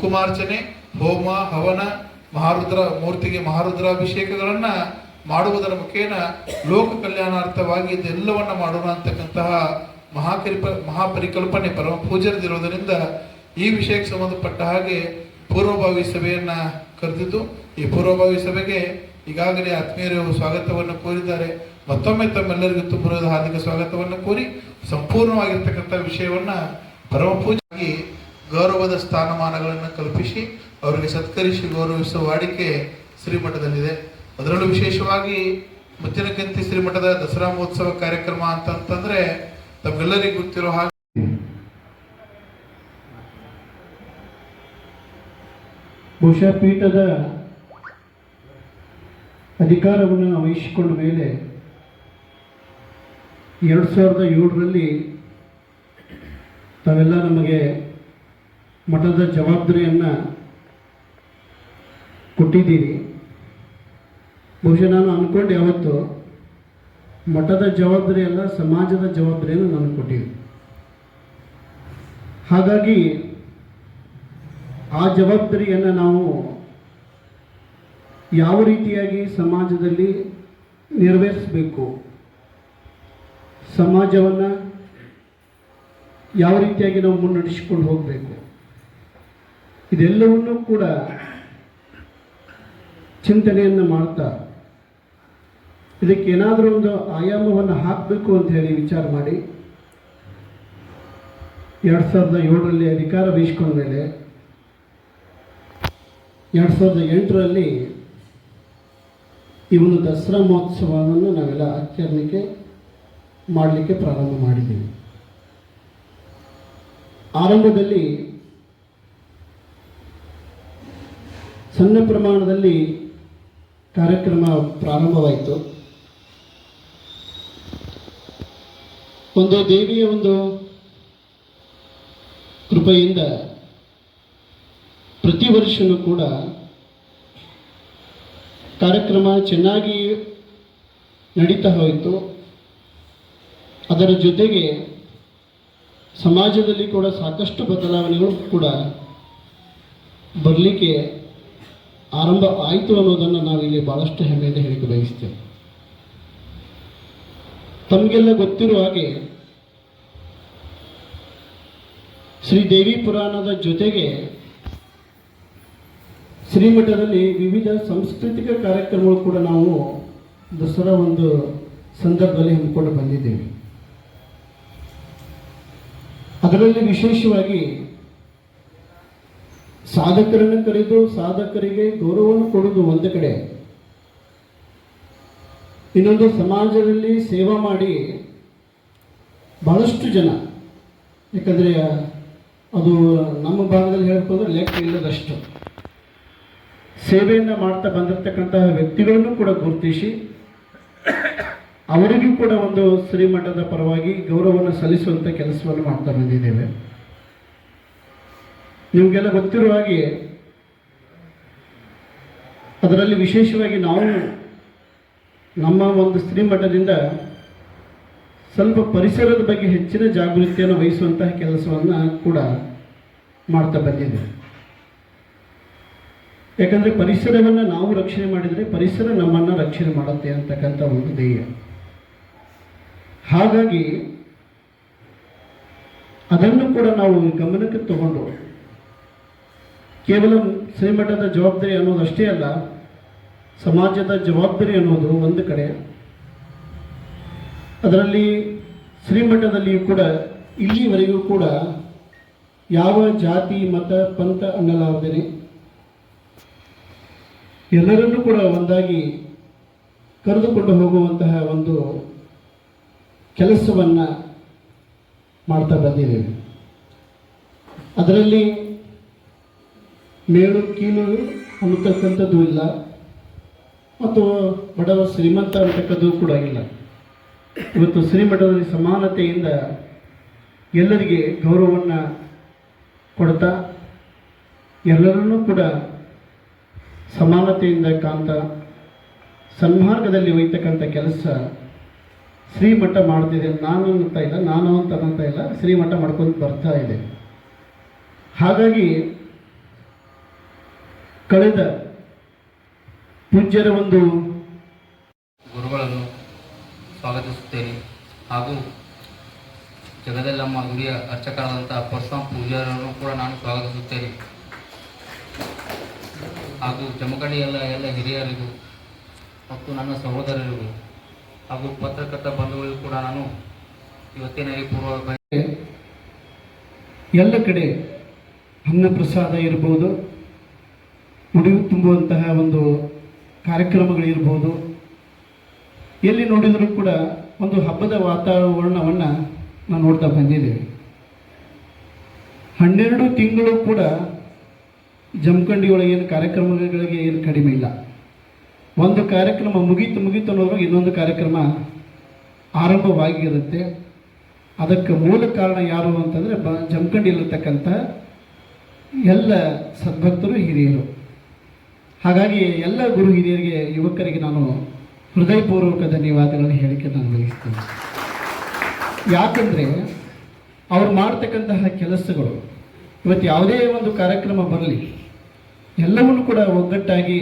ಕುಂಕುಮಾರ್ಚನೆ, ಹೋಮ, ಹವನ, ಮಹಾರುದ್ರ ಮೂರ್ತಿಗೆ ಮಹಾರುದ್ರಾಭಿಷೇಕಗಳನ್ನ ಮಾಡುವುದರ ಮುಖೇನ ಲೋಕ ಕಲ್ಯಾಣಾರ್ಥವಾಗಿ ಇದೆಲ್ಲವನ್ನ ಮಾಡೋಣ ಅಂತಕ್ಕಂತಹ ಮಹಾಕರಿಪ, ಮಹಾಪರಿಕಲ್ಪನೆ ಪರಮ ಪೂಜರದಿರುವುದರಿಂದ ಈ ವಿಷಯಕ್ಕೆ ಸಂಬಂಧಪಟ್ಟ ಹಾಗೆ ಪೂರ್ವಭಾವಿ ಸಭೆಯನ್ನ ಕರೆದಿದ್ದು, ಈ ಪೂರ್ವಭಾವಿ ಸಭೆಗೆ ಈಗಾಗಲೇ ಆತ್ಮೀಯರು ಸ್ವಾಗತವನ್ನು ಕೋರಿದ್ದಾರೆ. ಮತ್ತೊಮ್ಮೆ ತಮ್ಮೆಲ್ಲರಿಗೂ ತುಂಬಿರುವ ಹಾರ್ದಿಕ ಸ್ವಾಗತವನ್ನು ಕೋರಿ ಸಂಪೂರ್ಣವಾಗಿರ್ತಕ್ಕಂಥ ವಿಷಯವನ್ನ ಪರಮ ಪೂಜೆಯಾಗಿ ಗೌರವದ ಸ್ಥಾನಮಾನಗಳನ್ನು ಕಲ್ಪಿಸಿ ಅವರಿಗೆ ಸತ್ಕರಿಸಿ ಗೌರವಿಸುವ ವಾಡಿಕೆ ಶ್ರೀಮಠದಲ್ಲಿದೆ. ಅದರಲ್ಲೂ ವಿಶೇಷವಾಗಿ ಮುತ್ತಿನಕಂತಿ ಶ್ರೀಮಠದ ದಸರಾ ಮಹೋತ್ಸವ ಕಾರ್ಯಕ್ರಮ ಅಂತಂತಂದ್ರೆ ತಮ್ಗೆಲ್ಲರಿಗೂ ಗೊತ್ತಿರೋ ಹಾಗೆ ಬಹುಶಃ ಪೀಠದ ಅಧಿಕಾರವನ್ನು ವಹಿಸಿಕೊಂಡ ಮೇಲೆ ಎರಡು ಸಾವಿರದ ಏಳರಲ್ಲಿ ತಾವೆಲ್ಲ ನಮಗೆ ಮಠದ ಜವಾಬ್ದಾರಿಯನ್ನು ಕೊಟ್ಟಿದ್ದೀರಿ. ಬಹುಶಃ ನಾನು ಅಂದ್ಕೊಂಡು ಯಾವತ್ತು, ಮಠದ ಜವಾಬ್ದಾರಿ ಅಲ್ಲ, ಸಮಾಜದ ಜವಾಬ್ದಾರಿಯನ್ನು ನಾನು ಕೊಟ್ಟಿದ್ದೀನಿ. ಹಾಗಾಗಿ ಆ ಜವಾಬ್ದಾರಿಯನ್ನು ನಾವು ಯಾವ ರೀತಿಯಾಗಿ ಸಮಾಜದಲ್ಲಿ ನೆರವೇರಿಸಬೇಕು, ಸಮಾಜವನ್ನು ಯಾವ ರೀತಿಯಾಗಿ ನಾವು ಮುನ್ನಡೆಸಿಕೊಂಡು ಹೋಗಬೇಕು ಇದೆಲ್ಲವನ್ನೂ ಕೂಡ ಚಿಂತನೆಯನ್ನು ಮಾಡ್ತಾ ಇದಕ್ಕೆ ಏನಾದರೂ ಒಂದು ಆಯಾಮವನ್ನು ಹಾಕಬೇಕು ಅಂತ ಹೇಳಿ ವಿಚಾರ ಮಾಡಿ ಎರಡು ಸಾವಿರದ ಏಳರಲ್ಲಿ ಅಧಿಕಾರ ವಹಿಸ್ಕೊಂಡ ಮೇಲೆ ಎರಡು ಸಾವಿರದ ಎಂಟರಲ್ಲಿ ಈ ಒಂದು ದಸರಾ ಮಹೋತ್ಸವವನ್ನು ನಾವೆಲ್ಲ ಆಚರಣೆಗೆ ಮಾಡಲಿಕ್ಕೆ ಪ್ರಾರಂಭ ಮಾಡಿದ್ದೀವಿ. ಆರಂಭದಲ್ಲಿ ಸಣ್ಣ ಪ್ರಮಾಣದಲ್ಲಿ ಕಾರ್ಯಕ್ರಮ ಪ್ರಾರಂಭವಾಯಿತು. ಒಂದು ದೇವಿಯ ಒಂದು ಕೃಪೆಯಿಂದ ಪ್ರತಿ ವರ್ಷವೂ ಕೂಡ ಕಾರ್ಯಕ್ರಮ ಚೆನ್ನಾಗಿ ನಡೀತಾ ಹೋಯಿತು. ಅದರ ಜೊತೆಗೆ ಸಮಾಜದಲ್ಲಿ ಕೂಡ ಸಾಕಷ್ಟು ಬದಲಾವಣೆಗಳು ಕೂಡ ಬರಲಿಕ್ಕೆ ಆರಂಭ ಆಯಿತು ಅನ್ನೋದನ್ನು ನಾವಿಲ್ಲಿ ಭಾಳಷ್ಟು ಹೆಮ್ಮೆಯಿಂದ ಹೇಳಿಕೆ ಬಯಸ್ತೇವೆ ತಮಗೆಲ್ಲ ಗೊತ್ತಿರುವ ಹಾಗೆ ಶ್ರೀ ದೇವಿ ಪುರಾಣದ ಜೊತೆಗೆ ಶ್ರೀಮಠದಲ್ಲಿ ವಿವಿಧ ಸಾಂಸ್ಕೃತಿಕ ಕಾರ್ಯಕ್ರಮಗಳು ಕೂಡ ನಾವು ದಸರಾ ಒಂದು ಸಂದರ್ಭದಲ್ಲಿ ಹಮ್ಮಿಕೊಂಡು ಬಂದಿದ್ದೇವೆ. ಅದರಲ್ಲಿ ವಿಶೇಷವಾಗಿ ಸಾಧಕರನ್ನು ಕರೆದು ಸಾಧಕರಿಗೆ ಗೌರವವನ್ನು ಕೊಡುವುದು ಒಂದು ಕಡೆ. ಇನ್ನೊಂದು ಸಮಾಜದಲ್ಲಿ ಸೇವಾ ಮಾಡಿ ಬಹಳಷ್ಟು ಜನ. ಯಾಕಂದರೆ ಅದು ನಮ್ಮ ಭಾಗದಲ್ಲಿ ಹೇಳಬೇಕು ಅಂದರೆ ಲೆಕ್ಕ ಇಲ್ಲದಷ್ಟು. ಸೇವೆಯನ್ನು ಮಾಡ್ತಾ ಬಂದಿರತಕ್ಕಂತಹ ವ್ಯಕ್ತಿಗಳನ್ನು ಕೂಡ ಗುರುತಿಸಿ, ಅವರಿಗೂ ಕೂಡ ಒಂದು ಶ್ರೀಮಠದ ಪರವಾಗಿ ಗೌರವವನ್ನು ಸಲ್ಲಿಸುವಂಥ ಕೆಲಸವನ್ನು ಮಾಡ್ತಾ ಬಂದಿದ್ದೇವೆ. ನಿಮಗೆಲ್ಲ ಗೊತ್ತಿರುವ ಹಾಗೆ, ಅದರಲ್ಲಿ ವಿಶೇಷವಾಗಿ ನಾವು ನಮ್ಮ ಒಂದು ಸ್ತ್ರೀ ಮಠದಿಂದ ಸ್ವಲ್ಪ ಪರಿಸರದ ಬಗ್ಗೆ ಹೆಚ್ಚಿನ ಜಾಗೃತಿಯನ್ನು ವಹಿಸುವಂತಹ ಕೆಲಸವನ್ನು ಕೂಡ ಮಾಡ್ತಾ ಬಂದಿದ್ದೇವೆ. ಯಾಕಂದರೆ ಪರಿಸರವನ್ನು ನಾವು ರಕ್ಷಣೆ ಮಾಡಿದರೆ ಪರಿಸರ ನಮ್ಮನ್ನು ರಕ್ಷಣೆ ಮಾಡುತ್ತೆ ಅಂತಕ್ಕಂಥ ಒಂದು ಧ್ಯೇಯ. ಹಾಗಾಗಿ ಅದನ್ನು ಕೂಡ ನಾವು ಗಮನಕ್ಕೆ ತಗೊಂಡು ಕೇವಲ ಶ್ರೀಮಠದ ಜವಾಬ್ದಾರಿ ಅನ್ನೋದು ಅಷ್ಟೇ ಅಲ್ಲ, ಸಮಾಜದ ಜವಾಬ್ದಾರಿ ಅನ್ನೋದು ಒಂದು ಕಡೆ. ಅದರಲ್ಲಿ ಶ್ರೀಮಠದಲ್ಲಿಯೂ ಕೂಡ, ಇಲ್ಲಿವರೆಗೂ ಕೂಡ ಯಾವ ಜಾತಿ, ಮತ, ಪಂಥ ಅನ್ನಲಾರದೇನೆ ಎಲ್ಲರನ್ನೂ ಕೂಡ ಒಂದಾಗಿ ಕರೆದುಕೊಂಡು ಹೋಗುವಂತಹ ಒಂದು ಕೆಲಸವನ್ನು ಮಾಡ್ತಾ ಬಂದಿದ್ದೇವೆ. ಅದರಲ್ಲಿ ಮೇಲು ಕೀಳು ಅನ್ನತಕ್ಕಂಥದ್ದು ಇಲ್ಲ. ಮತ್ತು ಬಡವ ಶ್ರೀಮಂತ ಅಂತಕ್ಕದ್ದು ಕೂಡ ಇಲ್ಲ. ಇವತ್ತು ಶ್ರೀಮಠದಲ್ಲಿ ಸಮಾನತೆಯಿಂದ ಎಲ್ಲರಿಗೆ ಗೌರವವನ್ನು ಕೊಡ್ತಾ, ಎಲ್ಲರನ್ನೂ ಕೂಡ ಸಮಾನತೆಯಿಂದ ಕಾಂತ ಸನ್ಮಾರ್ಗದಲ್ಲಿ ಒಯ್ತಕ್ಕಂಥ ಕೆಲಸ ಶ್ರೀಮಠ ಮಾಡ್ತಿದೆ ನಾನು ಅಂತ ಇಲ್ಲ, ನಾನು ಅಂತ ಅನ್ನೋಂಥ ಇಲ್ಲ, ಶ್ರೀಮಠ ಮಾಡ್ಕೊಂಡು ಬರ್ತಾ ಇದೆ. ಹಾಗಾಗಿ ಕಳೆದ ಪೂಜ್ಯರ ಒಂದು ಗುರುಗಳನ್ನು ಸ್ವಾಗತಿಸುತ್ತೇನೆ. ಹಾಗೂ ಜಗದಲ್ಲಮ್ಮ ಗುಡಿಯ ಅರ್ಚಕರಾದಂಥ ಪರಶುರಾಮ್ ಪೂಜಾರನ್ನು ಕೂಡ ನಾನು ಸ್ವಾಗತಿಸುತ್ತೇನೆ. ಹಾಗೂ ಜಮಖಂಡಿ ಎಲ್ಲ ಎಲ್ಲ ಹಿರಿಯರಿಗೂ ಮತ್ತು ನನ್ನ ಸಹೋದರರಿಗೂ ಹಾಗೂ ಪತ್ರಕರ್ತ ಬಂಧುಗಳಿಗೂ ಕೂಡ ನಾನು ಇವತ್ತಿನ ಈ ಪೂರ್ವ ಎಲ್ಲ ಕಡೆ ಅನ್ನ ಪ್ರಸಾದ ಇರ್ಬೋದು ಉಡಿ ತುಂಬುವಂತಹ ಒಂದು ಕಾರ್ಯಕ್ರಮಗಳಿರ್ಬೋದು ಎಲ್ಲಿ ನೋಡಿದರೂ ಕೂಡ ಒಂದು ಹಬ್ಬದ ವಾತಾವರಣವನ್ನು ನಾವು ನೋಡ್ತಾ ಬಂದಿದ್ದೇವೆ ಹನ್ನೆರಡು ತಿಂಗಳು ಕೂಡ ಜಮಖಂಡಿಯೊಳಗೇನು ಕಾರ್ಯಕ್ರಮಗಳಿಗೆ ಏನು ಕಡಿಮೆ ಇಲ್ಲ. ಒಂದು ಕಾರ್ಯಕ್ರಮ ಮುಗೀತು ಮುಗೀತು ಅನ್ನೋದ್ರಾಗ ಇನ್ನೊಂದು ಕಾರ್ಯಕ್ರಮ ಆರಂಭವಾಗಿರುತ್ತೆ. ಅದಕ್ಕೆ ಮೂಲ ಕಾರಣ ಯಾರು ಅಂತಂದರೆ ಬ ಜಮಖಂಡಿಯಲ್ಲಿರ್ತಕ್ಕಂಥ ಎಲ್ಲ ಸದ್ಭಕ್ತರು ಹಿರಿಯರು. ಹಾಗಾಗಿ ಎಲ್ಲ ಗುರು ಹಿರಿಯರಿಗೆ, ಯುವಕರಿಗೆ ನಾನು ಹೃದಯಪೂರ್ವಕ ಧನ್ಯವಾದಗಳನ್ನು ಹೇಳಿಕೆ ನಾನು ಬಯಸ್ತೇನೆ. ಯಾಕಂದರೆ ಅವ್ರು ಮಾಡ್ತಕ್ಕಂತಹ ಕೆಲಸಗಳು, ಇವತ್ತು ಯಾವುದೇ ಒಂದು ಕಾರ್ಯಕ್ರಮ ಬರಲಿ, ಎಲ್ಲವನ್ನು ಕೂಡ ಒಗ್ಗಟ್ಟಾಗಿ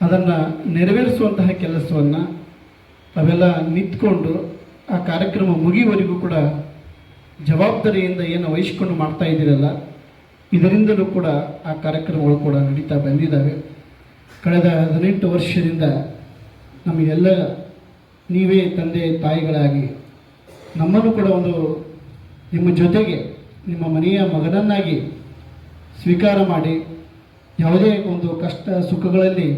ಅದನ್ನು ನೆರವೇರಿಸುವಂತಹ ಕೆಲಸವನ್ನು ಅವೆಲ್ಲ ನಿಂತ್ಕೊಂಡು ಆ ಕಾರ್ಯಕ್ರಮ ಮುಗಿಯುವವರೆಗೂ ಕೂಡ ಜವಾಬ್ದಾರಿಯಿಂದ ಏನು ವಹಿಸ್ಕೊಂಡು ಮಾಡ್ತಾ ಇದ್ದೀರಲ್ಲ, ಇದರಿಂದಲೂ ಕೂಡ ಆ ಕಾರ್ಯಕ್ರಮಗಳು ಕೂಡ ನಡೀತಾ ಬಂದಿದ್ದಾವೆ. ಕಳೆದ ಹದಿನೆಂಟು ವರ್ಷದಿಂದ ನಮಗೆಲ್ಲ ನೀವೇ ತಂದೆ ತಾಯಿಗಳಾಗಿ ನಮ್ಮನ್ನು ಕೂಡ ಒಂದು ನಿಮ್ಮ ಜೊತೆಗೆ ನಿಮ್ಮ ಮನೆಯ ಮಗನನ್ನಾಗಿ ಸ್ವೀಕಾರ ಮಾಡಿ ಯಾವುದೇ ಒಂದು ಕಷ್ಟ ಸುಖಗಳಲ್ಲಿ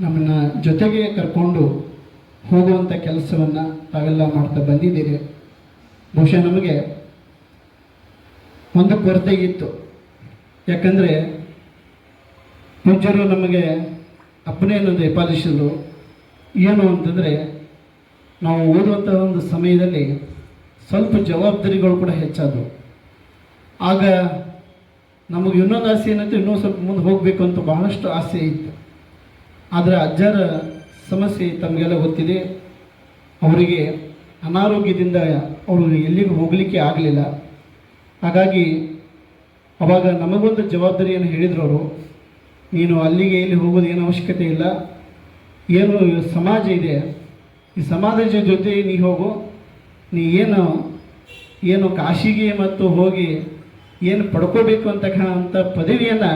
ನಮ್ಮನ್ನು ಜೊತೆಗೆ ಕರ್ಕೊಂಡು ಹೋಗುವಂಥ ಕೆಲಸವನ್ನು ತಾವೆಲ್ಲ ಮಾಡ್ತಾ ಬಂದಿದ್ದೀರಿ. ಬಹುಶಃ ನಮಗೆ ಒಂದು ಕೊರತೆ ಇತ್ತು ಯಾಕಂದರೆ ಪೂಜ್ಯರು ನಮಗೆ ಅಪ್ಪನೆಯನ್ನು ಹೆಪಾಲಿಸಿದ್ರು ಏನು ಅಂತಂದರೆ ನಾವು ಓದುವಂಥ ಒಂದು ಸಮಯದಲ್ಲಿ ಸ್ವಲ್ಪ ಜವಾಬ್ದಾರಿಗಳು ಕೂಡ ಹೆಚ್ಚಾದವು. ಆಗ ನಮಗೆ ಇನ್ನೊಂದು ಆಸೆ ಏನಂತ ಇನ್ನೂ ಸ್ವಲ್ಪ ಮುಂದೆ ಹೋಗಬೇಕು ಅಂತ ಬಹಳಷ್ಟು ಆಸೆ ಇತ್ತು. ಆದರೆ ಅಜ್ಜರ ಸಮಸ್ಯೆ ತಮಗೆಲ್ಲ ಗೊತ್ತಿದೆ. ಅವರಿಗೆ ಅನಾರೋಗ್ಯದಿಂದ ಅವರು ಎಲ್ಲಿಗೂ ಹೋಗಲಿಕ್ಕೆ ಆಗಲಿಲ್ಲ. ಹಾಗಾಗಿ ಅವಾಗ ನಮಗೊಂದು ಜವಾಬ್ದಾರಿಯನ್ನು ಹೇಳಿದ್ರು ಅವರು. ನೀನು ಅಲ್ಲಿಗೆ ಇಲ್ಲಿ ಹೋಗೋದು ಏನು ಅವಶ್ಯಕತೆ ಇಲ್ಲ. ಏನು ಸಮಾಜ ಇದೆ. ಈ ಸಮಾಜದ ಜೊತೆ ನೀ ಹೋಗು. ನೀ ಏನು ಏನು ಕಾಶಿಗೆ ಮತ್ತು ಹೋಗಿ ಏನು ಪಡ್ಕೋಬೇಕು ಅಂತಕ್ಕಂಥ ಪದವಿಯನ್ನು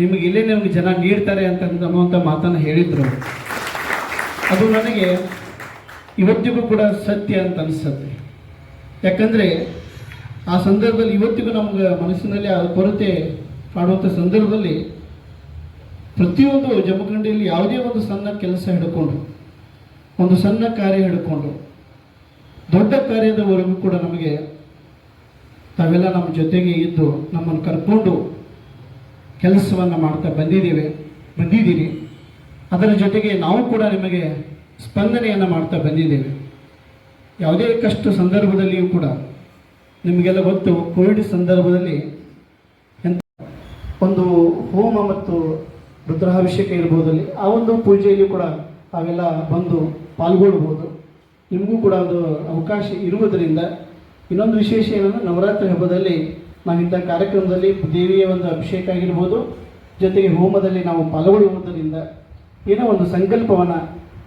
ನಿಮಗೆ ಇಲ್ಲೇ ನಿಮಗೆ ಜನ ನೀಡ್ತಾರೆ ಅಂತ ಅನ್ನುವಂಥ ಮಾತನ್ನು ಹೇಳಿದರು. ಅದು ನನಗೆ ಇವತ್ತಿಗೂ ಕೂಡ ಸತ್ಯ ಅಂತ ಅನಿಸುತ್ತೆ. ಯಾಕಂದರೆ ಆ ಸಂದರ್ಭದಲ್ಲಿ ಇವತ್ತಿಗೂ ನಮ್ಗೆ ಮನಸ್ಸಿನಲ್ಲಿ ಆ ಕೊರತೆ ಕಾಡುವಂಥ ಸಂದರ್ಭದಲ್ಲಿ ಪ್ರತಿಯೊಂದು ಜಮಖಂಡಿಯಲ್ಲಿ ಯಾವುದೇ ಒಂದು ಸಣ್ಣ ಕೆಲಸ ಹಿಡ್ಕೊಂಡ್ರು, ಒಂದು ಸಣ್ಣ ಕಾರ್ಯ ಹಿಡ್ಕೊಂಡು ದೊಡ್ಡ ಕಾರ್ಯದವರೆಗೂ ಕೂಡ ನಮಗೆ ತಾವೆಲ್ಲ ನಮ್ಮ ಜೊತೆಗೆ ಇದ್ದು ನಮ್ಮನ್ನು ಕರ್ಕೊಂಡು ಕೆಲಸವನ್ನು ಮಾಡ್ತಾ ಬಂದಿದ್ದೇವೆ, ಬಂದಿದ್ದೀರಿ. ಅದರ ಜೊತೆಗೆ ನಾವು ಕೂಡ ನಿಮಗೆ ಸ್ಪಂದನೆಯನ್ನು ಮಾಡ್ತಾ ಬಂದಿದ್ದೇವೆ. ಯಾವುದೇ ಕಷ್ಟ ಸಂದರ್ಭದಲ್ಲಿಯೂ ಕೂಡ ನಿಮಗೆಲ್ಲ ಗೊತ್ತು, ಕೋವಿಡ್ ಸಂದರ್ಭದಲ್ಲಿ ಎಂಥ ಒಂದು ಹೋಮ ಮತ್ತು ರುದ್ರಾಭಿಷೇಕ ಇರ್ಬೋದಲ್ಲಿ ಆ ಒಂದು ಪೂಜೆಯಲ್ಲಿ ಕೂಡ ತಾವೆಲ್ಲ ಬಂದು ಪಾಲ್ಗೊಳ್ಬೋದು. ನಿಮಗೂ ಕೂಡ ಒಂದು ಅವಕಾಶ ಇರುವುದರಿಂದ ಇನ್ನೊಂದು ವಿಶೇಷ ಏನಂದರೆ ನವರಾತ್ರಿ ಹಬ್ಬದಲ್ಲಿ ನಾವು ಇಂಥ ಕಾರ್ಯಕ್ರಮದಲ್ಲಿ ದೇವಿಯ ಒಂದು ಅಭಿಷೇಕ ಆಗಿರ್ಬೋದು, ಜೊತೆಗೆ ಹೋಮದಲ್ಲಿ ನಾವು ಪಾಲ್ಗೊಳ್ಳುವುದರಿಂದ ಏನೋ ಒಂದು ಸಂಕಲ್ಪವನ್ನು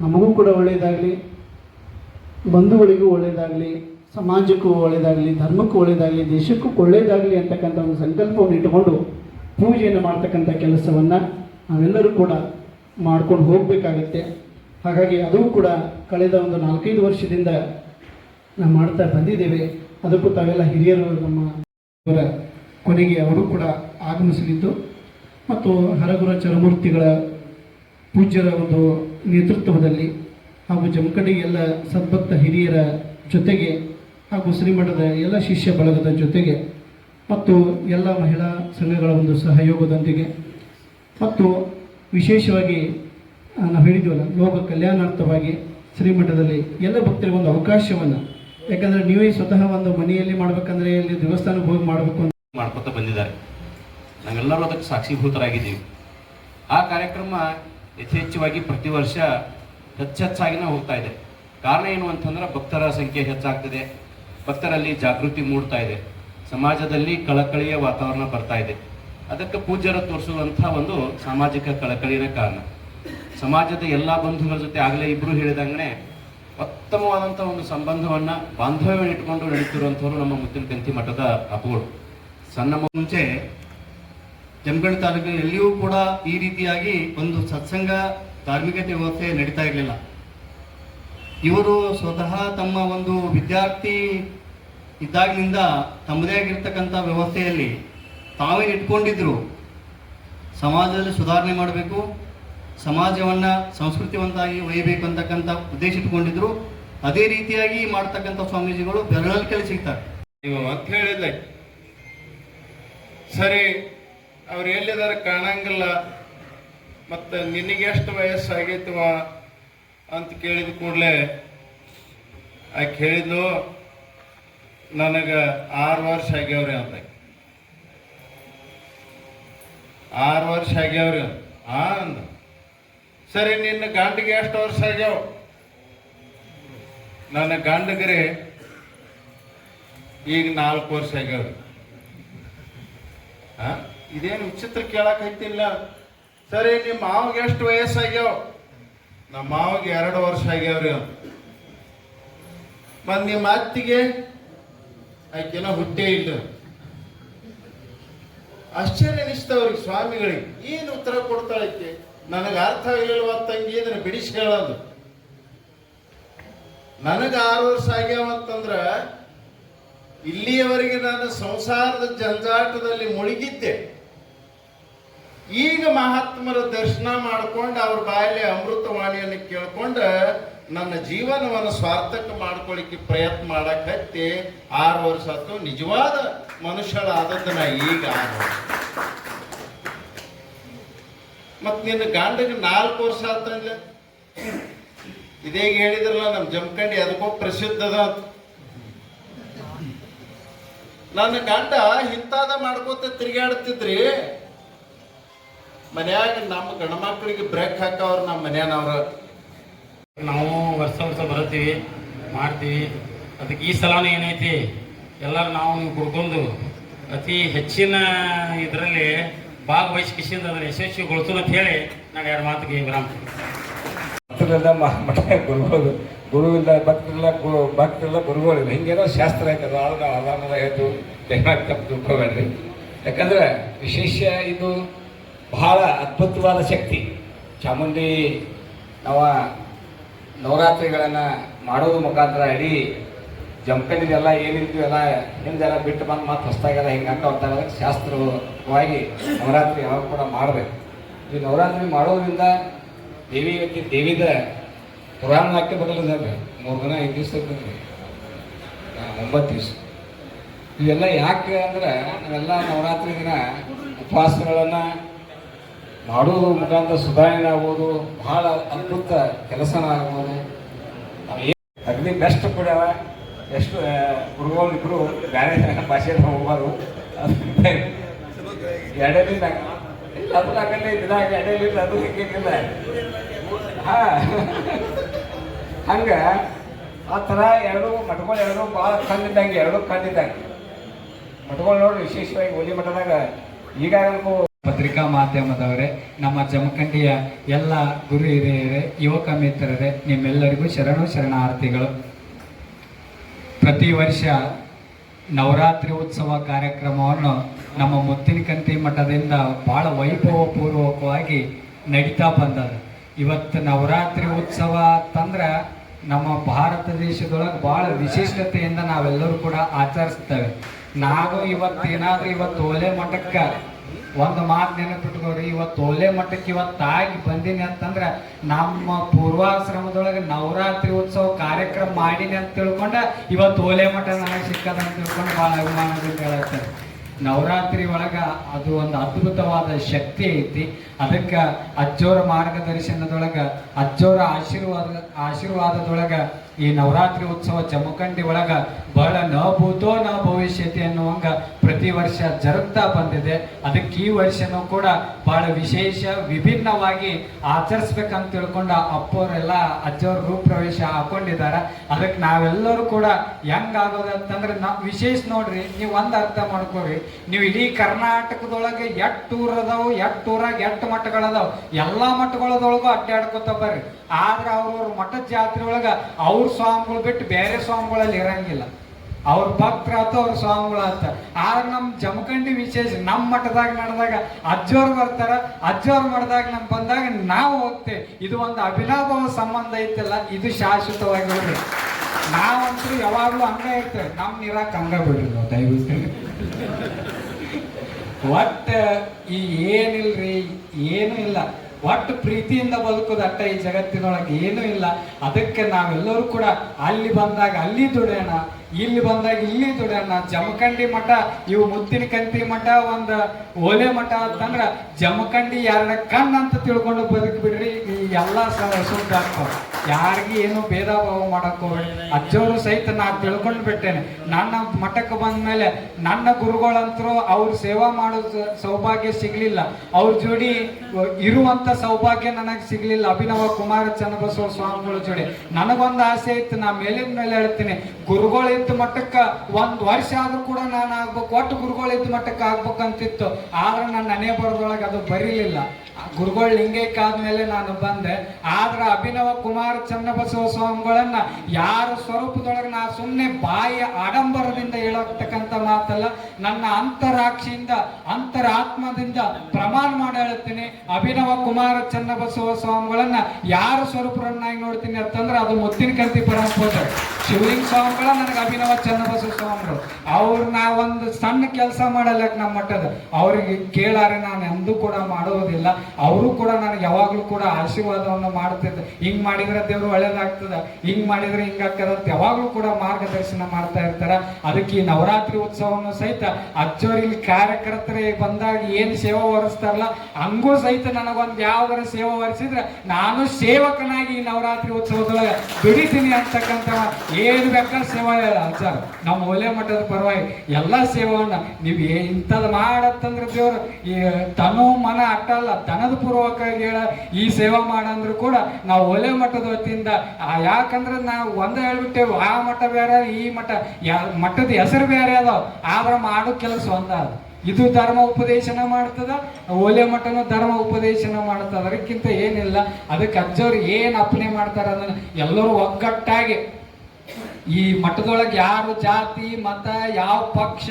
ನಮಗೂ ಕೂಡ ಒಳ್ಳೆಯದಾಗಲಿ, ಬಂಧುಗಳಿಗೂ ಒಳ್ಳೆಯದಾಗಲಿ, ಸಮಾಜಕ್ಕೂ ಒಳ್ಳೆಯದಾಗಲಿ, ಧರ್ಮಕ್ಕೂ ಒಳ್ಳೆಯದಾಗಲಿ, ದೇಶಕ್ಕೂ ಒಳ್ಳೆಯದಾಗಲಿ ಅಂತಕ್ಕಂಥ ಒಂದು ಸಂಕಲ್ಪವನ್ನು ಇಟ್ಟುಕೊಂಡು ಪೂಜೆಯನ್ನು ಮಾಡ್ತಕ್ಕಂಥ ಕೆಲಸವನ್ನು ನಾವೆಲ್ಲರೂ ಕೂಡ ಮಾಡ್ಕೊಂಡು ಹೋಗಬೇಕಾಗತ್ತೆ. ಹಾಗಾಗಿ ಅದು ಕೂಡ ಕಳೆದ ಒಂದು ನಾಲ್ಕೈದು ವರ್ಷದಿಂದ ನಾವು ಮಾಡ್ತಾ ಬಂದಿದ್ದೇವೆ. ಅದಕ್ಕೂ ತಾವೆಲ್ಲ ಹಿರಿಯರು ನಮ್ಮ ಅವರ ಕೊನೆಗೆ ಅವರು ಕೂಡ ಆಗಮಿಸಲಿದ್ದು, ಮತ್ತು ಹರಗುರ ಚರಮೂರ್ತಿಗಳ ಪೂಜ್ಯರ ಒಂದು ನೇತೃತ್ವದಲ್ಲಿ ಹಾಗೂ ಜಮಖಂಡಿ ಎಲ್ಲ ಸದ್ಭಕ್ತ ಹಿರಿಯರ ಜೊತೆಗೆ ಹಾಗೂ ಶ್ರೀಮಠದ ಎಲ್ಲ ಶಿಷ್ಯ ಬಳಗದ ಜೊತೆಗೆ, ಮತ್ತು ಎಲ್ಲ ಮಹಿಳಾ ಸಂಘಗಳ ಒಂದು ಸಹಯೋಗದೊಂದಿಗೆ ಮತ್ತು ವಿಶೇಷವಾಗಿ ನಾವು ಹೇಳಿದ್ವಲ್ಲ, ಲೋಕ ಕಲ್ಯಾಣಾರ್ಥವಾಗಿ ಶ್ರೀಮಠದಲ್ಲಿ ಎಲ್ಲ ಭಕ್ತರಿಗೆ ಒಂದು ಅವಕಾಶವನ್ನು. ಯಾಕಂದರೆ ನೀವೇ ಸ್ವತಃ ಒಂದು ಮನೆಯಲ್ಲಿ ಮಾಡಬೇಕಂದ್ರೆ ಇಲ್ಲಿ ದೇವಸ್ಥಾನ ಹೋಗಿ ಮಾಡಬೇಕು ಅಂತ ಮಾಡ್ಕೊತಾ ಬಂದಿದ್ದಾರೆ. ನಾವೆಲ್ಲರೂ ಅದಕ್ಕೆ ಸಾಕ್ಷೀಭೂತರಾಗಿದ್ದೀವಿ. ಆ ಕಾರ್ಯಕ್ರಮ ಯಥೇಚ್ಛವಾಗಿ ಪ್ರತಿ ವರ್ಷ ಹೆಚ್ಚೆಚ್ಚಾಗಿನೇ ಹೋಗ್ತಾ ಇದೆ. ಕಾರಣ ಏನು ಅಂತಂದ್ರೆ ಭಕ್ತರ ಸಂಖ್ಯೆ ಹೆಚ್ಚಾಗ್ತಿದೆ. ಭಕ್ತರಲ್ಲಿ ಜಾಗೃತಿ ಮೂಡ್ತಾ ಇದೆ. ಸಮಾಜದಲ್ಲಿ ಕಳಕಳಿಯ ವಾತಾವರಣ ಬರ್ತಾ ಇದೆ. ಅದಕ್ಕೆ ಪೂಜ್ಯರ ತೋರಿಸುವಂಥ ಒಂದು ಸಾಮಾಜಿಕ ಕಳಕಳಿನ ಕಾರಣ. ಸಮಾಜದ ಎಲ್ಲ ಬಂಧುಗಳ ಜೊತೆ ಆಗಲೇ ಇಬ್ರು ಹೇಳಿದಂಗೆ ಉತ್ತಮವಾದಂಥ ಒಂದು ಸಂಬಂಧವನ್ನ ಬಾಂಧವ್ಯವನ್ನು ಇಟ್ಕೊಂಡು ನಡೀತಿರುವಂಥವ್ರು ನಮ್ಮ ಮುತ್ತಿನ ಕಂತಿ ಮಠದ ಅಪ್ಪಗಳು ಸಣ್ಣ ಮುಂಚೆ ಜಮಖಂಡಿ ತಾಲೂಕಿನ ಎಲ್ಲಿಯೂ ಕೂಡ ಈ ರೀತಿಯಾಗಿ ಒಂದು ಸತ್ಸಂಗ ಧಾರ್ಮಿಕತೆ ವ್ಯವಸ್ಥೆ ನಡೀತಾ ಇರಲಿಲ್ಲ. ಇವರು ಸ್ವತಃ ತಮ್ಮ ಒಂದು ವಿದ್ಯಾರ್ಥಿ ಇದ್ದಾಗಿನಿಂದ ತಮ್ಮದೇ ಆಗಿರ್ತಕ್ಕಂಥ ವ್ಯವಸ್ಥೆಯಲ್ಲಿ ತಾವೇ ಇಟ್ಕೊಂಡಿದ್ರು. ಸಮಾಜದಲ್ಲಿ ಸುಧಾರಣೆ ಮಾಡಬೇಕು, ಸಮಾಜವನ್ನ ಸಂಸ್ಕೃತಿವಂತಾಗಿ ಒಯ್ಯಬೇಕು ಅಂತಕ್ಕಂಥ ಉದ್ದೇಶ ಇಟ್ಕೊಂಡಿದ್ರು. ಅದೇ ರೀತಿಯಾಗಿ ಮಾಡ್ತಕ್ಕಂಥ ಸ್ವಾಮೀಜಿಗಳು ಬೆರಳಲ್ಲಿ ಕೆಲ ನೀವು ಅಂತ ಹೇಳಿದ್ದೆ ಸರಿ, ಅವ್ರು ಎಲ್ಲಿದ್ದಾರೆ ಕಾಣಂಗಿಲ್ಲ, ಮತ್ತು ನಿನಗೆ ಎಷ್ಟು ವಯಸ್ಸಾಗೈತವ ಅಂತ ಕೇಳಿದ ಕೂಡಲೇ ಆಕೆ ಹೇಳಿದ್ಲು, ನನಗೆ ಆರು ವರ್ಷ ಆಗ್ಯಾವ್ರಿ ಅಂತ ಆರು ವರ್ಷ ಆಗ್ಯಾವ್ರಿ. ಆ ಅಂದ. ಸರಿ, ನಿನ್ನ ಗಂಡಿಗೆ ಎಷ್ಟು ವರ್ಷ ಆಗ್ಯಾವ? ನನ್ನ ಗಂಡಗ್ರಿ ಈಗ ನಾಲ್ಕು ವರ್ಷ ಆಗ್ಯಾವ್ರಿ. ಹಾ ಇದೇನು ವಿಚಿತ್ರ ಕೇಳಕ್ ಸರಿ ನಿಮ್ಮ ಮಾವಗೆ ಎಷ್ಟು ವಯಸ್ಸಾಗ್ಯಾವ ನಮ್ಮ ಮಾವಗೆ ಎರಡು ವರ್ಷ ಆಗ್ಯಾವ್ರಿ ಅಂತ ಮತ್ ನಿಮ್ಮ ಅತ್ತಿಗೆ, ಆಕೆನ ಹುಟ್ಟೇ ಇಲ್ಲ. ಆಶ್ಚರ್ಯ ಅನಿಸ್ತವ್ರಿಗೆ ಸ್ವಾಮಿಗಳಿಗೆ ಏನು ಉತ್ತರ ಕೊಡ್ತಾಳೆ ಆಕೆ ನನಗೆ ಅರ್ಥ ಆಗಲಿಲ್ವ ತಂಗಿ ಇದನ್ನ ಬಿಡಿಸಿ ಹೇಳೋದು ನನಗೆ ಆರು ವರ್ಷ ಆಗ್ಯಾವ ಅಂತಂದ್ರ ಇಲ್ಲಿಯವರೆಗೆ ನಾನು ಸಂಸಾರದ ಜಂಜಾಟದಲ್ಲಿ ಮುಳುಗಿದ್ದೆ. ಈಗ ಮಹಾತ್ಮರ ದರ್ಶನ ಮಾಡ್ಕೊಂಡು ಅವ್ರ ಬಾಯಲ್ಲಿ ಅಮೃತವಾಣಿಯನ್ನು ಕೇಳ್ಕೊಂಡು ನನ್ನ ಜೀವನವನ್ನು ಸ್ವಾರ್ಥಕ್ಕೆ ಮಾಡ್ಕೊಳ್ಳಿಕ್ಕೆ ಪ್ರಯತ್ನ ಮಾಡಕ್ ಹತ್ತಿ ಆರು ವರ್ಷ ಆಯ್ತು, ನಿಜವಾದ ಮನುಷ್ಯಳಾದದ್ದು ನಾ ಈಗ ಮತ್ತು ನಿನ್ನ ಗಂಡಗೆ ನಾಲ್ಕು ವರ್ಷ ಆತಂದ್ರೆ ಇದೇಗ ಹೇಳಿದ್ರಲ್ಲ ನಮ್ಮ ಜಮಖಂಡಿ ಅದಕ್ಕೋ ಪ್ರಸಿದ್ಧ ಅದ ಅಂತ. ನನ್ನ ಗಂಡ ಇಂತಾದ ಮಾಡ್ಕೋತ ತಿರುಗಾಡ್ತಿದ್ರಿ ಮನ್ಯಾಗ ನಮ್ಮ ಗಂಡ್ಮಕ್ಳಿಗೆ ಬ್ರೇಕ್ ಹಾಕವ್ರ ನಮ್ಮ ಮನ್ಯಾನವ್ರ. ನಾವು ವರ್ಷ ವರ್ಷ ಬರ್ತೀವಿ ಮಾಡ್ತೀವಿ. ಅದಕ್ಕೆ ಈ ಸಲನೂ ಏನೈತಿ? ಎಲ್ಲರೂ ನಾವು ಕುಡ್ಕೊಂಡು ಅತಿ ಹೆಚ್ಚಿನ ಇದರಲ್ಲಿ ಭಾಗವಹಿಸಿ ಕಿಸಿಂದ ಅದನ್ನು ಯಶಸ್ವಿಗೊಳಿಸೋಣ ಅಂತ ಹೇಳಿ ನಾನು ಎರಡು ಮಾತಿಗೆ ವಿರಾಮ ಭಕ್ತರೆಲ್ಲ ಮಠ ಗುರುಗಳು ಗುರುವಿಲ್ಲ ಭಕ್ತರೆಲ್ಲ ಗುರು ಭಕ್ತರೆಲ್ಲ ಗುರುಗಳಿಲ್ಲ ಹಿಂಗೇನೋ ಶಾಸ್ತ್ರ ಐತೆ ಅದು ಆಳ್ದ ಅದಾನದ ಹೇಳ್ತು ದಯಮಾಡಿ ತಪ್ಪು ತಿಳ್ಕೊಬೇಡ್ರಿ ಯಾಕಂದ್ರೆ ವಿಶೇಷ ಇದು ಬಹಳ ಅದ್ಭುತವಾದ ಶಕ್ತಿ. ಚಾಮುಂಡಿ ನಾವು ನವರಾತ್ರಿಗಳನ್ನು ಮಾಡೋದು ಮುಖಾಂತರ ಇಡೀ ಜಮಖಂಡಿದೆಲ್ಲ ಏನಿತ್ತು ಎಲ್ಲ ಹಿಂದೆಲ್ಲ ಬಿಟ್ಟು ಬಂದು ಮತ್ತೆ ಹೊಸ್ದಾಗೆಲ್ಲ ಹಿಂಗೆ ಅಂತ ಹೋಗ್ತಾರೆ ಅದಕ್ಕೆ ಶಾಸ್ತ್ರವಾಗಿ ನವರಾತ್ರಿ ಯಾವಾಗ ಕೂಡ ಮಾಡಬೇಕು. ಈ ನವರಾತ್ರಿ ಮಾಡೋದ್ರಿಂದ ದೇವಿ ವ್ಯಕ್ತಿ ದೇವಿದ ಪುರಾಣ ವಾಕ್ಯ ಬರಲ್ಲ ಮೂರು ದಿನ, ಐದು ದಿವಸ ಇರ್ತದೆ. ಒಂಬತ್ತು ದಿವಸ. ಇವೆಲ್ಲ ಯಾಕೆ ಅಂದ್ರೆ ನಾವೆಲ್ಲ ನವರಾತ್ರಿ ದಿನ ಉಪವಾಸಗಳನ್ನು ಮಾಡೋದ್ರ ಮುಖಾಂತರ ಸುಧಾರಣೆ ಆಗ್ಬೋದು, ಬಹಳ ಅದ್ಭುತ ಕೆಲಸನ ಆಗ್ಬೋದು. ಅಗ್ನಿ ಬೆಸ್ಟ್ ಕೂಡ ಎಷ್ಟು ಹುಡುಗರು ಬೇರೆ ಭಾಷೆಯಲ್ಲಿ ದಿನ ಇಲ್ಲ, ಅದು ಆಗಲ್ಲ ದಿನ ಎರಡೇ ಇಲ್ಲ ಅದು ಹಿಂಗಿಲ್ಲ ಹಾ. ಹಂಗ ಆ ಥರ ಎರಡು ಮಠಗಳು ಎರಡು ಭಾಳ ಕಣ್ಣಿದ್ದಂಗೆ ಎರಡು ಕಂದಿದ್ದಂಗೆ ಮಠಗಳು ನೋಡಿ ವಿಶೇಷವಾಗಿ ಹೋಲಿ ಮಠದಾಗ ಈಗ ಪತ್ರಿಕಾ ಮಾಧ್ಯಮದವರೇ, ನಮ್ಮ ಜಮಖಂಡಿಯ ಎಲ್ಲ ಗುರು ಹಿರಿಯರೇ, ಯುವಕ ಮಿತ್ರರೇ, ನಿಮ್ಮೆಲ್ಲರಿಗೂ ಶರಣು ಶರಣಾರ್ಥಿಗಳು. ಪ್ರತಿ ವರ್ಷ ನವರಾತ್ರಿ ಉತ್ಸವ ಕಾರ್ಯಕ್ರಮವನ್ನು ನಮ್ಮ ಮುತ್ತಿನಕಂತಿ ಮಠದಿಂದ ಭಾಳ ವೈಭವಪೂರ್ವಕವಾಗಿ ನಡೀತಾ ಬಂದದ. ಇವತ್ತು ನವರಾತ್ರಿ ಉತ್ಸವ ಅಂತಂದ್ರೆ ನಮ್ಮ ಭಾರತ ದೇಶದೊಳಗೆ ಭಾಳ ವಿಶಿಷ್ಟತೆಯಿಂದ ನಾವೆಲ್ಲರೂ ಕೂಡ ಆಚರಿಸ್ತೇವೆ. ನಾವು ಇವತ್ತು ಏನಾದರೂ ಇವತ್ತು ಒಲೆ ಮಠಕ್ಕೆ ಒಂದು ಮಾತು ನೆನಪಿಟ್ಕೋರಿ ಇವತ್ತು ಒಳ್ಳೆ ಮಟ್ಟಕ್ಕೆ ಇವತ್ತು ಆಗಿ ಬಂದೀನಿ ಅಂತಂದ್ರೆ ನಮ್ಮ ಪೂರ್ವಾಶ್ರಮದೊಳಗೆ ನವರಾತ್ರಿ ಉತ್ಸವ ಕಾರ್ಯಕ್ರಮ ಮಾಡೀನಿ ಅಂತ ತಿಳ್ಕೊಂಡ ಇವತ್ತು ಓಲೆ ಮಠ ನನಗೆ ಸಿಕ್ಕದ ಅಂತ ತಿಳ್ಕೊಂಡು ಭಾಳ ಅಭಿಮಾನದಿಂದ ಹೇಳತ್ತಾರೆ ನವರಾತ್ರಿ ಒಳಗೆ ಅದು ಒಂದು ಅದ್ಭುತವಾದ ಶಕ್ತಿ ಐತಿ. ಅದಕ್ಕೆ ಅಜ್ಜೋರ ಮಾರ್ಗದರ್ಶನದೊಳಗೆ, ಅಜ್ಜೋರ ಆಶೀರ್ವಾದ, ಆಶೀರ್ವಾದದೊಳಗ ಈ ನವರಾತ್ರಿ ಉತ್ಸವ ಜಮಖಂಡಿ ಒಳಗ ಬಹಳ ನ ಭೂತೋ ನ ಭವಿಷ್ಯತಿ ಅನ್ನುವಂಗ ಪ್ರತಿ ವರ್ಷ ಜರುಗ್ತಾ ಬಂದಿದೆ. ಅದಕ್ಕೆ ಈ ವರ್ಷನೂ ಕೂಡ ಬಹಳ ವಿಶೇಷ, ವಿಭಿನ್ನವಾಗಿ ಆಚರಿಸ್ಬೇಕಂತ ತಿಳ್ಕೊಂಡ ಅಪ್ಪವರೆಲ್ಲ ಅಜ್ಜವ್ರ ರೂಪ್ರವೇಶ ಹಾಕೊಂಡಿದ್ದಾರೆ. ಅದಕ್ಕೆ ನಾವೆಲ್ಲರೂ ಕೂಡ ಹೆಂಗ್ ಆಗೋದಂತಂದ್ರೆ ನಾವು ವಿಶೇಷ ನೋಡ್ರಿ, ನೀವು ಒಂದ್ ಅರ್ಥ ಮಾಡ್ಕೋರಿ ನೀವು ಇಡೀ ಕರ್ನಾಟಕದೊಳಗೆ ಎಷ್ಟು ಊರ್ ಅದಾವು ಎಷ್ಟು ಊರಾಗ ಎಷ್ಟು ಮಠಗಳದಾವ, ಎಲ್ಲಾ ಮಠಗಳದೊಳಗೂ ಅಡ್ಡಾಡ್ಕೊತ ಬರ್ರಿ. ಆದ್ರೆ ಅವ್ರವ್ರ ಮಠದ ಜಾತ್ರೆ ಒಳಗ ಅವ್ರ ಸ್ವಾಮಿಗಳು ಬಿಟ್ಟು ಬೇರೆ ಸ್ವಾಮಿಗಳಲ್ಲಿ ಇರಂಗಿಲ್ಲ. ಅವ್ರ ಭಕ್ತರ ಆತ ಅವ್ರ ಅಂತ ಆದ್ರೆ ನಮ್ ಜಮಖಂಡಿ ವಿಶೇಷ ನಮ್ಮ ಮಠದಾಗ ನಡೆದಾಗ ಅಜ್ಜೋರ್ ಬರ್ತಾರ, ಅಜ್ಜೋರ್ ಮಠದಾಗ ನಮ್ ಬಂದಾಗ ನಾವು ಹೋಗ್ತೇವೆ. ಇದು ಒಂದು ಅಭಿಲಾಭವ ಸಂಬಂಧ ಐತಲ್ಲ, ಇದು ಶಾಶ್ವತವಾಗಿ ನಾವಂತೂ ಯಾವಾಗಲೂ ಹಂಗ ಇರ್ತೇವೆ. ನಮ್ಮ ನೀರಾಕ್ ಹಂಗ ಬಿಡ್ರಿ ನಾವು, ದಯವಿಟ್ಟು. ಒಟ್ಟ ಈ ಏನಿಲ್ರಿ, ಏನು ಇಲ್ಲ. ಒಟ್ಟು ಪ್ರೀತಿಯಿಂದ ಬದುಕೋದು ಅಟ್ಟ ಈ ಜಗತ್ತಿನೊಳಗೆ ಏನೂ ಇಲ್ಲ. ಅದಕ್ಕೆ ನಾವೆಲ್ಲರೂ ಕೂಡ ಅಲ್ಲಿ ಬಂದಾಗ ಅಲ್ಲಿ ದುಡಿಯೋಣ, ಇಲ್ಲಿ ಬಂದಾಗ ಇಲ್ಲಿ ದುಡಿಯೋಣ. ಜಮಖಂಡಿ ಮಠ, ಇವು ಮುತ್ತಿನ ಕಂತಿ ಮಠ, ಒಂದು ಓಲೆ ಮಠ ಅಂತಂದ್ರೆ ಜಮಖಂಡಿ ಎರಡ ಕಣ್ಣು ಅಂತ ತಿಳ್ಕೊಂಡು ಬದುಕ್ಬಿಡ್ರಿ. ಎಲ್ಲ ಸುದ್ದಿ ಆಗ್ತವೆ ಯಾರಿಗೆ ಏನು ಭೇದ ಭಾವ ಮಾಡಕ್ ಹೋಗ್ಬೇಡಿ ಅಜ್ಜವರು ಸಹಿತ ನಾ ತಿಳ್ಕೊಂಡು ಬಿಟ್ಟೇನೆ ನನ್ನ ಮಠಕ್ಕೆ ಬಂದ ಮೇಲೆ ನನ್ನ ಗುರುಗಳಂತರೂ ಅವ್ರ ಸೇವಾ ಮಾಡೋ ಸೌಭಾಗ್ಯ ಸಿಗ್ಲಿಲ್ಲ. ಅವ್ರ ಜೋಡಿ ಇರುವಂತ ಸೌಭಾಗ್ಯ ನನಗೆ ಸಿಗ್ಲಿಲ್ಲ. ಅಭಿನವ ಕುಮಾರ ಚನ್ನಬಸವ ಸ್ವಾಮಿಗಳ ಜೋಡಿ. ನನಗೊಂದು ಆಸೆ ಇತ್ತು, ನಾ ಮೇಲಿನ ಮೇಲೆ ಹೇಳ್ತೀನಿ. ಗುರುಗಳಿದ್ದ ಮಟ್ಟಕ್ಕೆ ಒಂದು ವರ್ಷ ಆದ್ರೂ ಕೂಡ ನಾನು ಆಗ್ಬೇಕು. ಒಟ್ಟು ಗುರುಗಳಿದ್ದ ಮಟ್ಟಕ್ಕೆ ಆಗ್ಬೇಕಂತಿತ್ತು. ಆದ್ರೆ ನನ್ನ ಅನೇ ಬರೋದ್ರೊಳಗೆ ಅದು ಬರೀಲಿಲ್ಲ. ಗುರುಗಳು ಲಿಂಗೈಕ್ಯ ಆದ್ಮೇಲೆ ನಾನು ಬಂದೆ ಆದ್ರ ಅಭಿನವ ಕುಮಾರ ಚನ್ನಬಸವ ಸ್ವಾಮಿಗಳನ್ನ ಯಾರ ಸ್ವರೂಪದೊಳಗೆ ನಾ ಸುಮ್ಮನೆ ಬಾಯಿಯ ಆಡಂಬರದಿಂದ ಹೇಳತಕ್ಕಂಥ ಮಾತಲ್ಲ, ನನ್ನ ಅಂತರಾಕ್ಷಿಯಿಂದ, ಅಂತರಾತ್ಮದಿಂದ ಪ್ರಮಾಣ ಮಾಡಿ ಹೇಳ್ತೀನಿ ಅಭಿನವ ಕುಮಾರ ಚನ್ನಬಸವ ಸ್ವಾಮಿಗಳನ್ನ ಯಾರ ಸ್ವರೂಪರನ್ನಾಗಿ ನೋಡ್ತೀನಿ ಅಂತಂದ್ರೆ ಅದು ಮುತ್ತಿನ ಕಂತಿ ಪರಂಪರೆ ಶಿವಲಿಂಗ ಸ್ವಾಮಿಗಳ ನನಗೆ ಅಭಿನವ ಚನ್ನಬಸವ ಸ್ವಾಮಿಗಳು ಅವ್ರು ನಾ ಒಂದು ಸಣ್ಣ ಕೆಲಸ ಮಾಡಲಕ್ಕೆ ನಮ್ಮ ಮಟ್ಟದ. ಅವ್ರಿಗೆ ಕೇಳಾರೆ ನಾನು ಎಂದೂ ಕೂಡ ಮಾಡೋದಿಲ್ಲ. ಅವರು ಕೂಡ ನನಗೆ ಯಾವಾಗಲೂ ಕೂಡ ಆಶೀರ್ವಾದವನ್ನು ಮಾಡ್ತಿದ್ದೆ ಹಿಂಗ್ ಮಾಡಿದ್ರೆ ದೇವ್ರು ಒಳ್ಳೇದಾಗ್ತದ. ಹಿಂಗ್ ಮಾಡಿದ್ರೆ ಹಿಂಗಾಗ್ತದ ಅಂತ ಯಾವಾಗಲೂ ಕೂಡ ಮಾರ್ಗದರ್ಶನ ಮಾಡ್ತಾ ಇರ್ತಾರ. ಅದಕ್ಕೆ ಈ ನವರಾತ್ರಿ ಉತ್ಸವವನ್ನು ಸಹಿತ ಅಜ್ಜೋರಿಲ್ಲಿ ಕಾರ್ಯಕರ್ತರೇ ಬಂದಾಗ ಏನ್ ಸೇವೆ ಹೊರಿಸ್ತಾರಲ್ಲ ಹಂಗೂ ಸಹಿತ ನನಗೊಂದು ಯಾವ್ದಾರ ಸೇವೆ ಹೊರಿಸಿದ್ರೆ ನಾನು ಸೇವಕನಾಗಿ ಈ ನವರಾತ್ರಿ ಉತ್ಸವದೊಳಗೆ ದುಡಿತೀನಿ ಅಂತಕ್ಕಂಥ ಏನು ಬೇಕಾದ್ರೆ ಸೇವಾ ಅಜ್ಜ ನಮ್ಮ ಒಲೆ ಮಠದ ಪರವಾಗಿ ಎಲ್ಲ ಸೇವವನ್ನ ನೀವು ಇಂಥದ್ದು ಮಾಡತ್ತಂದ್ರೆ ದೇವ್ರು, ಈ ತನು ಮನ ಅಟ್ಟಲ್ಲ, ತನದ ಪೂರ್ವಕವಾಗಿ ಹೇಳ ಈ ಸೇವಾ ಮಾಡಂದ್ರು ಕೂಡ ನಾವು ಒಲೆ ಮಠದ ವತಿಯಿಂದ ಯಾಕಂದ್ರೆ ನಾವು ಒಂದ ಹೇಳ್ಬಿಟ್ಟೇವು, ಆ ಮಠ ಬೇರೆ, ಈ ಮಠ ಮಠದ ಹೆಸರು ಬೇರೆ ಅದಾವ. ಆದ್ರೆ ಮಾಡೋ ಕೆಲಸ ಒಂದ ಅದ. ಇದು ಧರ್ಮ ಉಪದೇಶನ ಮಾಡ್ತದ ಓಲೆ ಮಠನು ಧರ್ಮ ಉಪದೇಶನ ಮಾಡ್ತದ. ಅದಕ್ಕಿಂತ ಏನಿಲ್ಲ, ಅದಕ್ಕೆ ಅಜ್ಜವ್ರು ಏನ್ ಅಪ್ಪಣೆ ಮಾಡ್ತಾರ ಅಂದ್ರೆ ಎಲ್ಲರೂ ಒಗ್ಗಟ್ಟಾಗಿ ಈ ಮಠದೊಳಗೆ ಯಾರು ಜಾತಿ, ಮತ, ಯಾವ ಪಕ್ಷ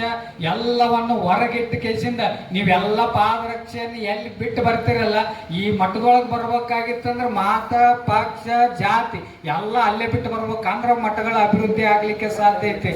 ಎಲ್ಲವನ್ನು ಹೊರಗಿಟ್ಟು ಕೇಸಿಂದ ನೀವೆಲ್ಲ ಪಾದರಕ್ಷೆಯನ್ನು ಎಲ್ಲಿ ಬಿಟ್ಟು ಬರ್ತಿರಲ್ಲ, ಈ ಮಠದೊಳಗೆ ಬರ್ಬೇಕಾಗಿತ್ತಂದ್ರೆ ಮಾತ, ಪಕ್ಷ, ಜಾತಿ ಎಲ್ಲ ಅಲ್ಲೇ ಬಿಟ್ಟು ಬರ್ಬೇಕಂದ್ರೆ ಮಠಗಳ ಅಭಿವೃದ್ಧಿ ಆಗ್ಲಿಕ್ಕೆ ಸಾಧ್ಯ ಐತಿ.